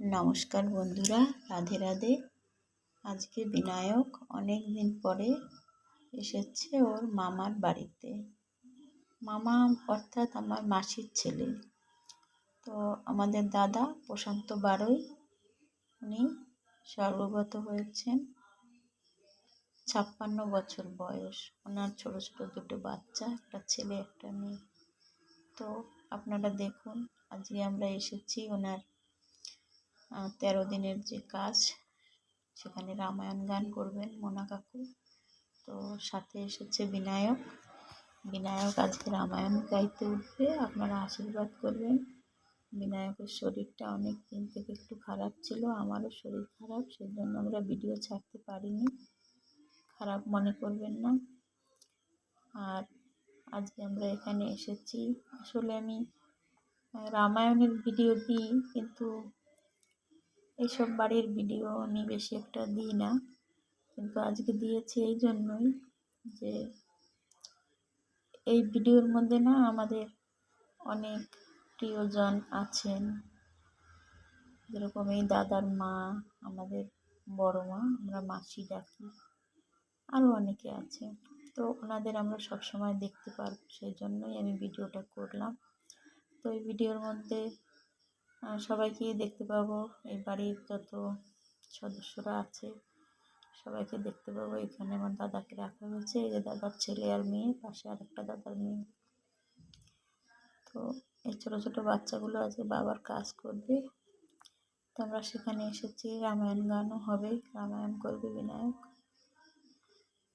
নমস্কার বন্ধুরা, রাধে রাধে। আজকে বিনায়ক অনেক দিন পরে এসেছে ওর মামার বাড়িতে। মামা অর্থাৎ আমার মাসির ছেলে। তো আমাদের দাদা প্রশান্ত বারই, উনি স্বর্গগত হয়েছেন ছাপ্পান্ন বছর বয়স। ওনার ছোটো ছোটো দুটো বাচ্চা, একটা ছেলে, একটা মেয়ে। তো আপনারা দেখুন, আজকে আমরা এসেছি ওনার তেরো দিনের যে কাজ, সেখানে রামায়ণ গান করবেন মোনা কাকু। তো সাথে এসেছে বিনায়ক। বিনায়ক আজকে রামায়ণ গাইতে উঠবে, আপনারা আশীর্বাদ করবেন। বিনায়কের শরীরটা অনেক দিন থেকে একটু খারাপ ছিল, আমারও শরীর খারাপ সেই জন্য আমরা ভিডিও ছাড়তে পারিনি। খারাপ মনে করবেন না। আর আজকে আমরা এখানে এসেছি। আসলে আমি রামায়ণের ভিডিও দিই, কিন্তু এইসব বাড়ির ভিডিও আমি বেশি একটা দিই না। কিন্তু আজকে দিয়েছি এই জন্যই যে এই ভিডিওর মধ্যে না আমাদের অনেক প্রিয়জন আছেন। যেরকম এই দাদার মা, আমাদের বড় মা, আমরা মাসি ডাকি আরও অনেকে আছে। তো ওনাদের আমরা সবসময় দেখতে পারব সেই জন্যই আমি ভিডিওটা করলাম। তো এই ভিডিওর মধ্যে সবাইকেই দেখতে পাবো। এই বাড়ির যত সদস্যরা আছে, সবাইকে দেখতে পাবো। এখানে আমার দাদাকে রাখা হয়েছে। এই যে দাদার ছেলে আর মেয়ে, পাশে আর একটা দাদার মেয়ে। তো এই ছোটো ছোটো বাচ্চাগুলো আজকে বাবার কাজ করবে। তো আমরা সেখানে এসেছি। রামায়ণ গানও হবে। রামায়ণ করবে বিনায়ক।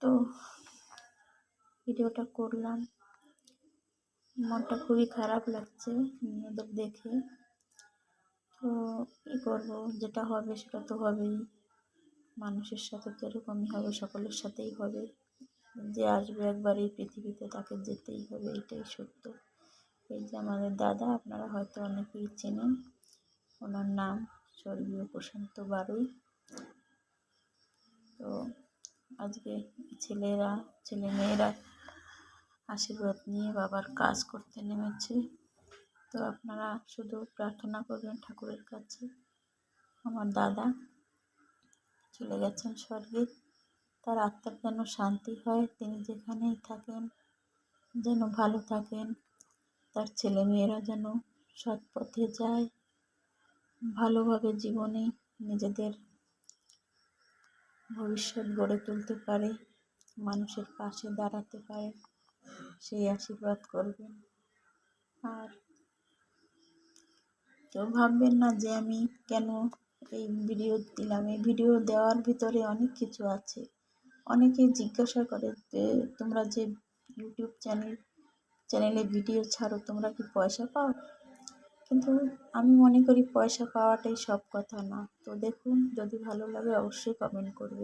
তো ভিডিওটা করলাম। মনটা খুবই খারাপ লাগছে। ওদের দেখে। তো কী করব? যেটা হবে সেটা তো হবেই। মানুষের সাথে তো এরকমই হবে, সকলের সাথেই হবে। যে আসবে একবার এই পৃথিবীতে তাকে যেতেই হবে, এটাই সত্য। এই যে আমাদের দাদা, আপনারা হয়তো অনেকেই চেনেন। ওনার নাম স্বর্গীয় প্রশান্ত বারুই। তো আজকে ছেলেরা, ছেলে মেয়েরা আশীর্বাদ নিয়ে বাবার কাজ করতে নেমেছে। তো আপনারা শুধু প্রার্থনা করবেন ঠাকুরের কাছে। আমার দাদা চলে গেছেন স্বর্গে। তার আত্মার যেন শান্তি হয়, তিনি যেখানেই থাকেন যেন ভালো থাকেন। তার ছেলেমেয়েরা যেন সৎ পথে যায়, ভালোভাবে জীবনে নিজেদের ভবিষ্যৎ গড়ে তুলতে পারে, মানুষের পাশে দাঁড়াতে পারে, সেই আশীর্বাদ করবেন। আর কেউ ভাববেন না যে আমি কেন এই ভিডিও দিলাম। এই ভিডিও দেওয়ার ভিতরে অনেক কিছু আছে। অনেকেই জিজ্ঞাসা করে যে, তোমরা যে ইউটিউব চ্যানেল চ্যানেলে ভিডিও ছাড়ো, তোমরা কি পয়সা পাও? কিন্তু আমি মনে করি পয়সা পাওয়াটাই সব কথা না। তো দেখুন, যদি ভালো লাগে অবশ্যই কমেন্ট করবেন।